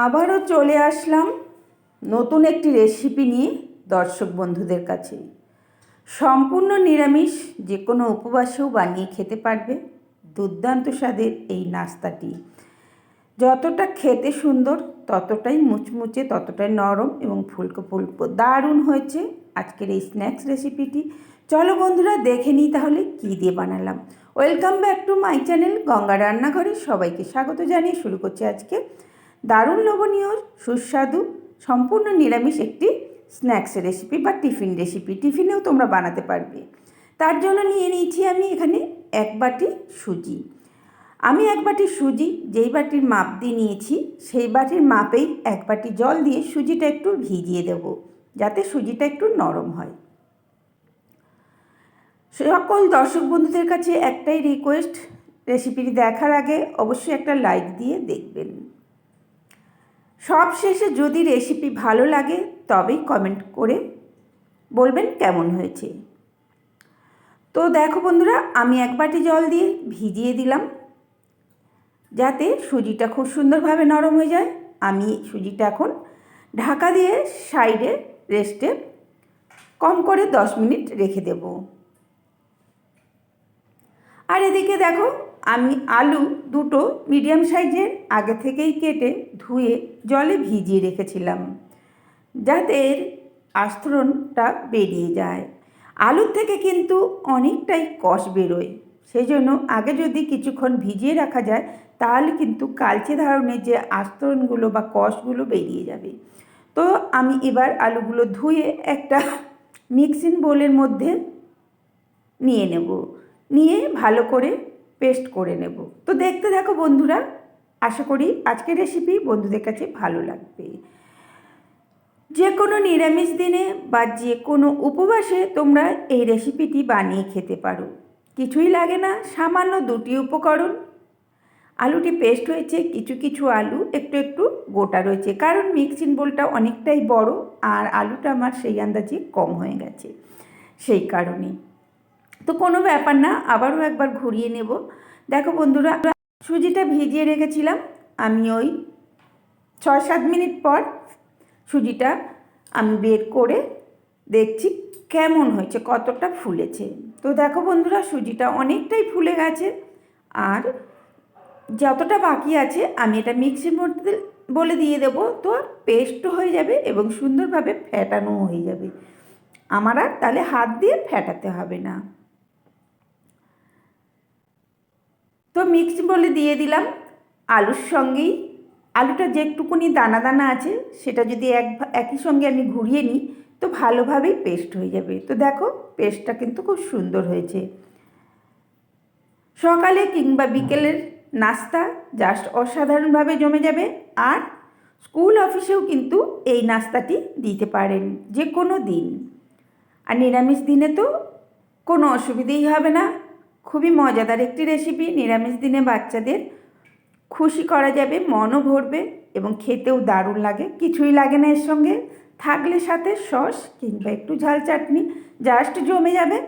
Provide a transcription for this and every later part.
আবারও চলে আসলাম নতুন একটি রেসিপি নিয়ে দর্শক বন্ধুদের কাছে। সম্পূর্ণ নিরামিষ যে কোনো উপবাসেও বানিয়ে খেতে পারবে দুর্দান্ত স্বাদের এই নাস্তাটি। যতটা খেতে সুন্দর, ততটাই মুচমুচে, ততটাই নরম এবং ফুলকো ফুলকো দারুণ হয়েছে আজকের এই স্ন্যাক্স রেসিপিটি চলো বন্ধুরা, দেখে নিই তাহলে কী দিয়ে বানালাম। Welcome back to my channel Ganga রান্নাঘরে সবাইকে স্বাগত জানিয়ে শুরু করছি আজকে। দারুণ লোভনীয়, সুস্বাদু, সম্পূর্ণ নিরামিষ একটি স্ন্যাক্স রেসিপি বা টিফিন রেসিপি টিফিনেও তোমরা বানাতে পারবে। তার জন্য নিয়ে নিয়েছি আমি এখানে এক বাটি সুজি। আমি এক বাটি সুজি, যেই বাটির মাপ দিয়ে নিয়েছি, সেই বাটির মাপেই এক বাটি জল দিয়ে সুজিটা একটু ভিজিয়ে দেব, যাতে সুজিটা একটু নরম হয়। সকল দর্শক বন্ধুদের কাছে একটাই রিকোয়েস্ট রেসিপিটি দেখার আগে অবশ্যই একটা লাইক দিয়ে দেখবেন। সব শেষে যদি রেসিপি ভালো লাগে, তবেই কমেন্ট করে বলবেন কেমন হয়েছে। তো দেখো বন্ধুরা, আমি এক বাটি জল দিয়ে ভিজিয়ে দিলাম, যাতে সুজিটা খুব সুন্দরভাবে নরম হয়ে যায়। আমি সুজিটা এখন ঢাকা দিয়ে সাইডে রেস্টে কম করে দশ মিনিট রেখে দেব। আর এদিকে দেখো, আমি আলু দুটো মিডিয়াম সাইজের আগে থেকেই কেটে ধুয়ে জলে ভিজিয়ে রেখেছিলাম যাতে এর আস্তরণটা বেরিয়ে যায়। আলুর থেকে কিন্তু অনেকটাই কষ বেরোয় সেই জন্য আগে যদি কিছুক্ষণ ভিজিয়ে রাখা যায়, তাহলে কিন্তু কালচে ধরনের যে আস্তরণগুলো বা কষগুলো বেরিয়ে যাবে। তো আমি এবার আলুগুলো ধুয়ে একটা মিক্সিং বোলের মধ্যে নিয়ে নেব, নিয়ে ভালো করে পেস্ট করে নেব। তো দেখতে থাকো বন্ধুরা আশা করি আজকের রেসিপি বন্ধুদের কাছে ভালো লাগবে। যে কোনো নিরামিষ দিনে বা যে কোনো উপবাসে তোমরা এই রেসিপিটি বানিয়ে খেতে পারো। কিছুই লাগে না, সামান্য দুটি উপকরণ। আলুটি পেস্ট হয়েছে, কিছু কিছু আলু, একটু একটু গোটা রয়েছে। কারণ মিক্সিং বোলটা অনেকটাই বড় আর আলুটা আমার সেই আন্দাজে কম হয়ে গেছে সেই কারণে। তো কোনো ব্যাপার না, আবারও একবার ঘুরিয়ে নেব। দেখো বন্ধুরা সুজিটা ভিজিয়ে রেখেছিলাম। আমি ওই ছয় সাত মিনিট পর সুজিটা আমি বের করে দেখছি কেমন হয়েছে, কতটা ফুলেছে। তো দেখো বন্ধুরা, সুজিটা অনেকটাই ফুলে গেছে আর যতটা বাকি আছে আমি এটা মিক্সির মধ্যে বলে দিয়ে দেব, তো পেস্টও হয়ে যাবে এবং সুন্দরভাবে ফ্যাটানো হয়ে যাবে। আমার আর তাহলে হাত দিয়ে ফ্যাটাতে হবে না। তো মিক্স বলে দিয়ে দিলাম আলুর সঙ্গেই। আলুটা যেটুকুনি দানা দানা আছে, সেটা যদি এক একই সঙ্গে আমি ঘুরিয়ে নিই, তো ভালোভাবেই পেস্ট হয়ে যাবে। তো দেখো পেস্টটা কিন্তু খুব সুন্দর হয়েছে। সকালে কিংবা বিকেলের নাস্তা জাস্ট অসাধারণভাবে জমে যাবে। আর স্কুল অফিসেও কিন্তু এই নাস্তাটি দিতে পারেন যে কোনো দিন। আর নিরামিষ দিনে তো কোনো অসুবিধেই হবে না। খুবই মজাদার একটি রেসিপি নিরামিষ দিনে বাচ্চাদের খুশি করা যাবে, মনও ভরবে এবং খেতেও দারুণ লাগে। কিছুই লাগে না এর সঙ্গে। থাকলে সাথে সস কিংবা একটু ঝাল চাটনি জাস্ট জমে যাবে।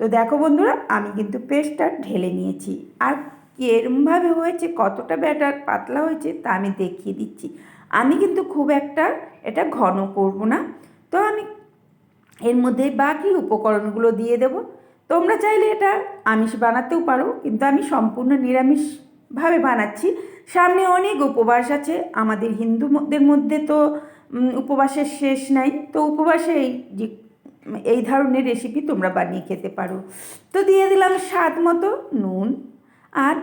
তো দেখো বন্ধুরা, আমি কিন্তু পেস্টটা ঢেলে নিয়েছি। আর কেরমভাবে হয়েছে, কতটা ব্যাটার পাতলা হয়েছে, তা আমি দেখিয়ে দিচ্ছি। আমি কিন্তু খুব একটা এটা ঘন করব না। তো আমি এর মধ্যে বাকি উপকরণগুলো দিয়ে দেব। তোমরা চাইলে এটা আমিষ বানাতেও পারো, কিন্তু আমি সম্পূর্ণ নিরামিষভাবে বানাচ্ছি। সামনে অনেক উপবাস আছে, আমাদের হিন্দুদের মধ্যে তো উপবাসের শেষ নাই। তো উপবাসে এই যে, এই ধরনের রেসিপি তোমরা বানিয়ে খেতে পারো। তো দিয়ে দিলাম স্বাদ মতো নুন, আর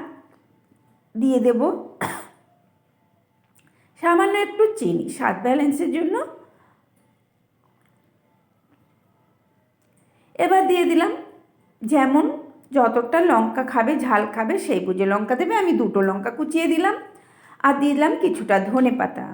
দিয়ে দেব সামান্য একটু চিনি, স্বাদ ব্যালেন্সের জন্য। এবার দিয়ে দিলাম যেমন যতটা লঙ্কা খাবে, ঝাল খাবে, সেই বুঝে লঙ্কা দেবে। আমি দুটো লঙ্কা কুচিয়ে দিলাম আর দিলাম কিছুটা ধনে পাতা।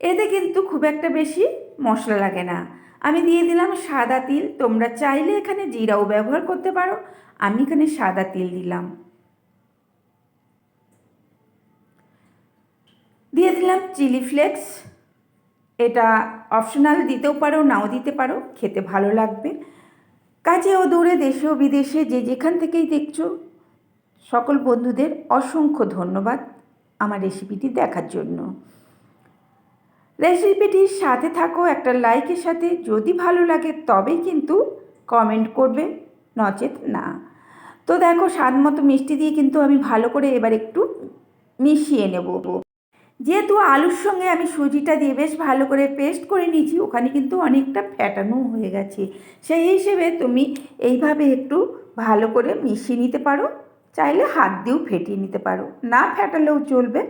এতে কিন্তু খুব একটা বেশি মশলা লাগে না। আমি দিয়ে দিলাম সাদা তিল। তোমরা চাইলে এখানে জিরাও ব্যবহার করতে পারো। আমি এখানে সাদা তিল দিলাম। দিয়ে দিলাম চিলি ফ্লেক্স। এটা অপশনাল দিতেও পারো, নাও দিতে পারো, খেতে ভালো লাগবে। কাজে ও দূরে দেশে ও বিদেশে যে যেখান থেকেই দেখছ, সকল বন্ধুদের অসংখ্য ধন্যবাদ আমার রেসিপিটি দেখার জন্য। রেসিপিটির সাথে থাকো, একটা লাইকের সাথে, যদি ভালো লাগে তবেই কিন্তু কমেন্ট করবে, নচেত না। তো দেখো, স্বাদ মতো মিষ্টি দিয়ে কিন্তু আমি ভালো করে এবার একটু মিশিয়ে নেব। যেহেতু আলুর সঙ্গে আমি সুজিটা দিয়ে বেশ ভালো করে পেস্ট করে নিয়েছি, ওখানে কিন্তু অনেকটা ফ্যাটানো হয়ে গেছে। সেই হিসেবে তুমি এইভাবে একটু ভালো করে মিশিয়ে নিতে পারো, চাইলে হাত দিয়েও ফেটিয়ে নিতে পারো। না ফ্যাটালেও চলবে।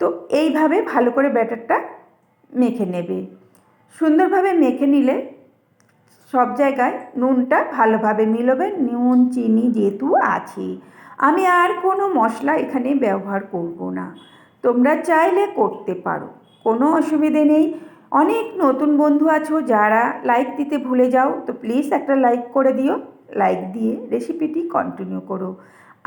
তো এইভাবে ভালো করে ব্যাটারটা মেখে নেবে। সুন্দরভাবে মেখে নিলে সব জায়গায় নুনটা ভালোভাবে মিলবে, নুন, চিনি যেহেতু আছে আমি আর কোনো মশলা এখানে ব্যবহার করব না। তোমরা চাইলে করতে পারো, কোনো অসুবিধে নেই। অনেক নতুন বন্ধু আছো যারা লাইক দিতে ভুলে যাও, তো প্লিজ একটা লাইক করে দিও। লাইক দিয়ে রেসিপিটি কন্টিনিউ করো।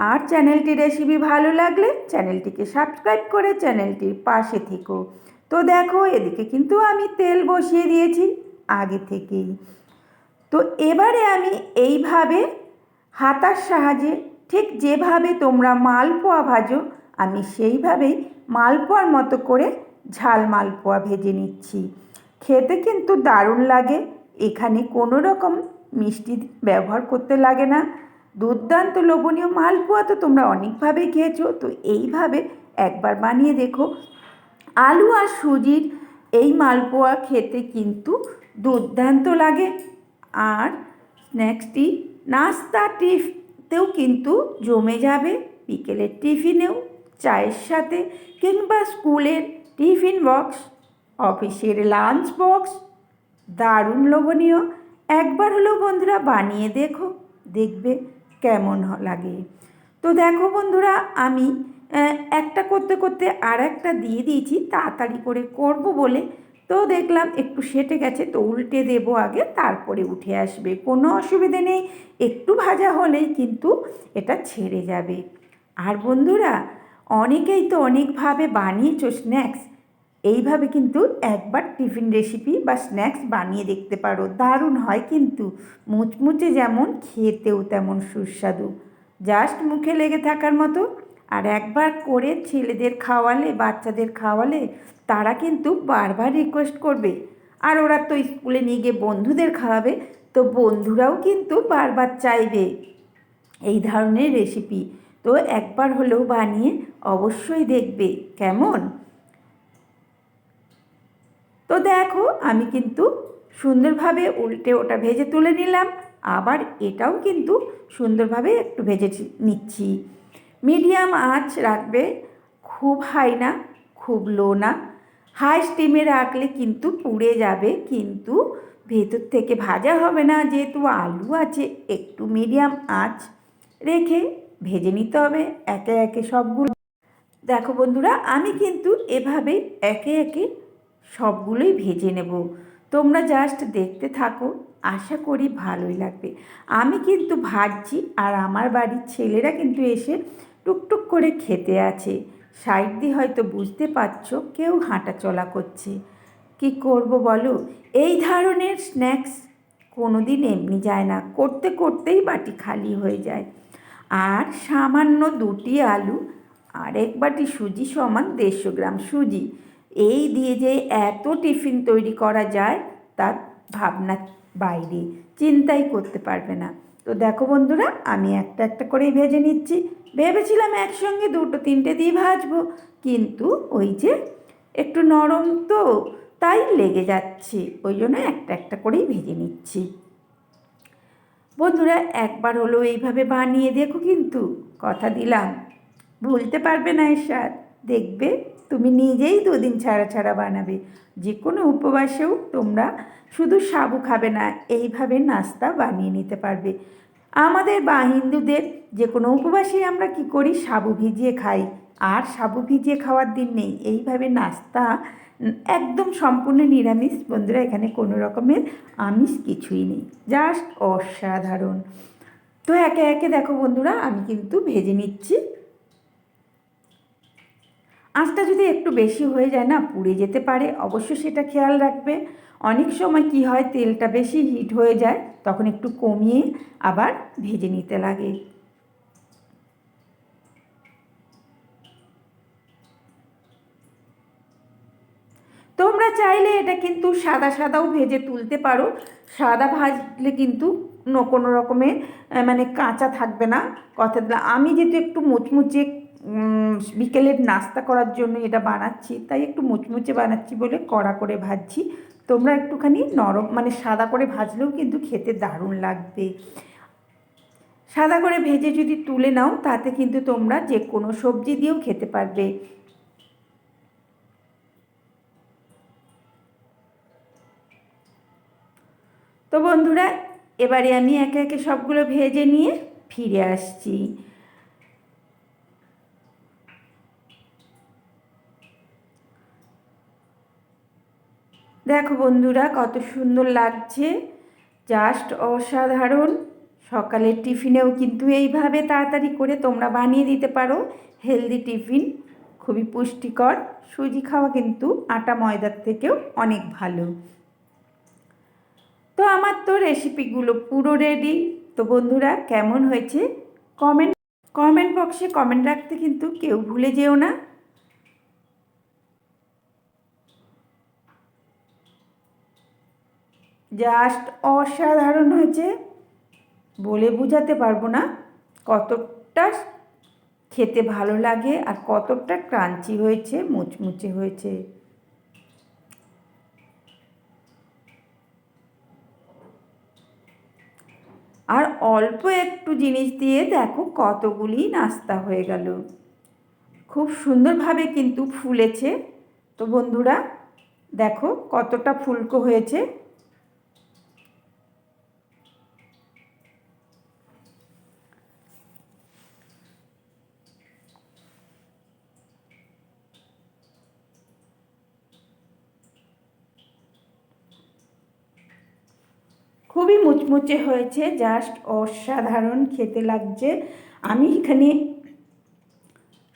আর চ্যানেলটি রেসিপি ভালো লাগলে চ্যানেলটিকে সাবস্ক্রাইব করে চ্যানেলটির পাশে থেকো। তো দেখো, এদিকে কিন্তু আমি তেল বসিয়ে দিয়েছি আগে থেকেই। তো এবারে আমি এইভাবে হাতার সাহায্যে ঠিক যেভাবে তোমরা মালপোয়া ভাজো, আমি সেইভাবেই মালপোয়ার মতো করে ঝাল মালপোয়া ভেজে নিচ্ছি। খেতে কিন্তু দারুণ লাগে। এখানে কোনো রকম মিষ্টি ব্যবহার করতে লাগে না। দুর্দান্ত লোভনীয় মালপোয়া তো তোমরা অনেকভাবে খেয়েছো, তো এইভাবে একবার বানিয়ে দেখো। আলু আর সুজির এই মালপোয়া খেতে কিন্তু দুর্দান্ত লাগে। আর স্ন্যাক্সটি নাস্তা টিফতেও কিন্তু জমে যাবে। বিকেলের টিফিনেও চায়ের সাথে কিংবা স্কুলের টিফিন বক্স, অফিসের লাঞ্চ বক্স। দারুণ লোভনীয়। একবার হলেও বন্ধুরা বানিয়ে দেখো, দেখবে কেমন লাগে। তো দেখো বন্ধুরা, আমি একটা করতে করতে আর একটা দিয়ে দিয়েছি, তাড়াতাড়ি করে করব বলে। তো দেখলাম একটু সেটে গেছে, তো উল্টে দেবো আগে, তারপরে উঠে আসবে। কোনো অসুবিধে নেই, একটু ভাজা হলেই কিন্তু এটা ছেড়ে যাবে। আর বন্ধুরা অনেকেই তো অনেকভাবে বানিয়েছো স্ন্যাক্স এইভাবে কিন্তু একবার টিফিন রেসিপি বা স্ন্যাক্স বানিয়ে দেখতে পারো। দারুণ হয় কিন্তু। মুচমুচে যেমন, খেতেও তেমন সুস্বাদু। জাস্ট মুখে লেগে থাকার মতো। আর একবার করে ছেলেদের খাওয়ালে, বাচ্চাদের খাওয়ালে, তারা কিন্তু বারবার রিকোয়েস্ট করবে। আর ওরা তো স্কুলে নিয়ে গিয়ে বন্ধুদের খাওয়াবে, তো বন্ধুরাও কিন্তু বারবার চাইবে। এই ধরনের রেসিপি তো একবার হলেও বানিয়ে অবশ্যই দেখবে, কেমন? তো দেখো, আমি কিন্তু সুন্দরভাবে উল্টে ওটা ভেজে তুলে নিলাম। আবার এটাও কিন্তু সুন্দরভাবে একটু ভেজে নিচ্ছি। মিডিয়াম আঁচ রাখবে, খুব হাই না, খুব লো না। হাই স্টিমে রাখলে কিন্তু পুড়ে যাবে, কিন্তু ভেতর থেকে ভাজা হবে না, যেহেতু আলু আছে, একটু মিডিয়াম আঁচ রেখে ভেজে নিতে হবে। একে একে সবগুলো দেখো বন্ধুরা, আমি কিন্তু এভাবে একে একে সবগুলোই ভেজে নেব। তোমরা জাস্ট দেখতে থাকো, আশা করি ভালোই লাগবে। আমি কিন্তু ভাজছি আর আমার বাড়ির ছেলেরা কিন্তু এসে টুকটুক করে খেতে আছে। সাইড দিয়ে হয়তো বুঝতে পারছ, কেউ হাঁটা চলা করছে। কি করব বলো? এই ধরনের স্ন্যাক্স কোনো দিন এমনি যায় না, করতে করতেই বাটি খালি হয়ে যায়। আর সামান্য দুটি আলু আর এক বাটি সুজি সমান দেড়শো গ্রাম সুজি। এই দিয়ে যে এত টিফিন তৈরি করা যায়, তার ভাবনা বাইরে, চিন্তাই করতে পারবে না। তো দেখো বন্ধুরা, আমি একটা একটা করেই ভেজে নিচ্ছি। ভেবেছিলাম একসঙ্গে দুটো তিনটে দিয়ে ভাজবো, কিন্তু ওই যে একটু নরম তো, তাই লেগে যাচ্ছে। ওই জন্য একটা একটা করেই ভেজে নিচ্ছি। বন্ধুরা, একবার হলো এইভাবে বানিয়ে দেখো কিন্তু, কথা দিলাম। ভুলতে পারবে না এর স্বাদ দেখবে, তুমি নিজেই দুদিন ছাড়া ছাড়া বানাবে। যে কোনো উপবাসেও তোমরা শুধু সাবু খাবে না, এইভাবে নাস্তা বানিয়ে নিতে পারবে। আমাদের বা হিন্দুদের যে কোনো উপবাসে আমরা কি করি? সাবু ভিজিয়ে খাই। আর সাবু ভিজিয়ে খাওয়ার দিন নেই। এইভাবে নাস্তা একদম সম্পূর্ণ নিরামিষ। বন্ধুরা, এখানে কোনো রকমের আমিষ কিছুই নেই। জাস্ট অসাধারণ। তো একে একে দেখো বন্ধুরা, আমি কিন্তু ভেজে নিচ্ছি। আঁচটা যদি একটু বেশি হয়ে যায় না, পুড়ে যেতে পারে। অবশ্যই সেটা খেয়াল রাখবে। অনেক সময় কি হয়, তেলটা বেশি হিট হয়ে যায়, তখন একটু কমিয়ে আবার ভেজে নিতে লাগে। তোমরা চাইলে এটা কিন্তু সাদা সাদাও ভেজে তুলতে পারো। সাদা ভাজলে কিন্তু কোনো রকমের মানে কাঁচা থাকবে না। কথা আমি যেহেতু একটু মুচমুচে বিকেলের নাস্তা করার জন্য এটা বানাচ্ছি, তাই একটু মুচমুচে বানাচ্ছি বলে কড়া করে ভাজছি। তোমরা একটুখানি নরম মানে সাদা করে ভাজলেও কিন্তু খেতে দারুণ লাগবে। সাদা করে ভেজে যদি তুলে নাও, তাতে কিন্তু তোমরা যে কোনো সবজি দিয়েও খেতে পারবে। তো বন্ধুরা, এবারে আমি একে একে সবগুলো ভেজে নিয়ে ফিরে আসছি। দেখো বন্ধুরা, কত সুন্দর লাগছে। জাস্ট অসাধারণ। সকালের টিফিনেও কিন্তু এইভাবে তাড়াতাড়ি করে তোমরা বানিয়ে দিতে পারো হেলদি টিফিন। খুবই পুষ্টিকর। সুজি খাওয়া কিন্তু আটা ময়দার থেকেও অনেক ভালো। তো আমার তো রেসিপিগুলো পুরো রেডি তো বন্ধুরা, কেমন হয়েছে? কমেন্ট কমেন্ট বক্সে কমেন্ট রাখতে কিন্তু কেউ ভুলে যেও না। জাস্ট অসাধারণ হয়েছে। বলে বোঝাতে পারব না কতটা খেতে ভালো লাগে আর কতটা ক্রাঞ্চি হয়েছে, মুচমুচে হয়েছে। আর অল্প একটু জিনিস দিয়ে দেখো কতগুলি নাস্তা হয়ে গেল। খুব সুন্দরভাবে কিন্তু ফুলেছে। তো বন্ধুরা, দেখো কতটা ফুলকো হয়েছে খুবই মুচমুচে হয়েছে জাস্ট অসাধারণ, খেতে লাগছে। আমি এখানে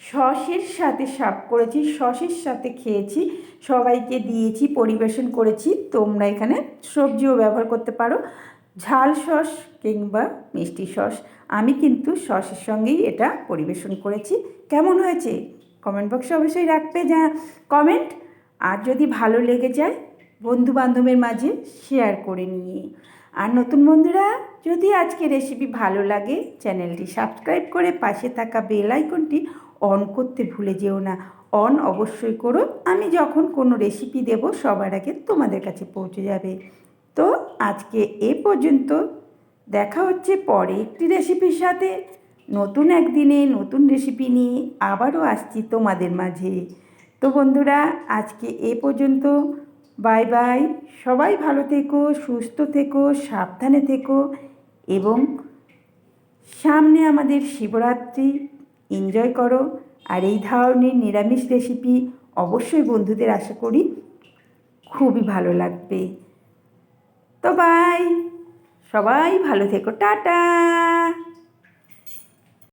সসের সাথে সাপ করেছি, সসের সাথে খেয়েছি, সবাইকে দিয়েছি, পরিবেশন করেছি। তোমরা এখানে সবজিও ব্যবহার করতে পারো, ঝাল সস কিংবা মিষ্টি সস। আমি কিন্তু সসের সঙ্গেই এটা পরিবেশন করেছি। কেমন হয়েছে? কমেন্ট বক্সে অবশ্যই রাখবে যা কমেন্ট। আর যদি ভালো লেগে যায় বন্ধু বান্ধবের মাঝে শেয়ার করে নিয়ে। আর নতুন বন্ধুরা, যদি আজকে রেসিপি ভালো লাগে, চ্যানেলটি সাবস্ক্রাইব করে পাশে থাকা বেল আইকনটি অন করতে ভুলে যেও না। অন অবশ্যই করো। আমি যখন কোনো রেসিপি দেব, সবার আগে তোমাদের কাছে পৌঁছে যাবে। তো আজকে এ পর্যন্ত। দেখা হচ্ছে পরে একটি রেসিপির সাথে। নতুন একদিনে নতুন রেসিপি নিয়ে আবারও আসছি তোমাদের মাঝে। তো বন্ধুরা, আজকে এ পর্যন্ত। Bye bye. সবাই ভালো থেকো, সুস্থ থেকো, সাবধানে থেকো এবং সামনে আমাদের শিবরাত্রি এনজয় করো। আর এই ধরনের নিরামিষ রেসিপি অবশ্যই বন্ধুদের আশা করি খুবই ভালো লাগবে। তো বাই। সবাই ভালো থেকো। টাটা।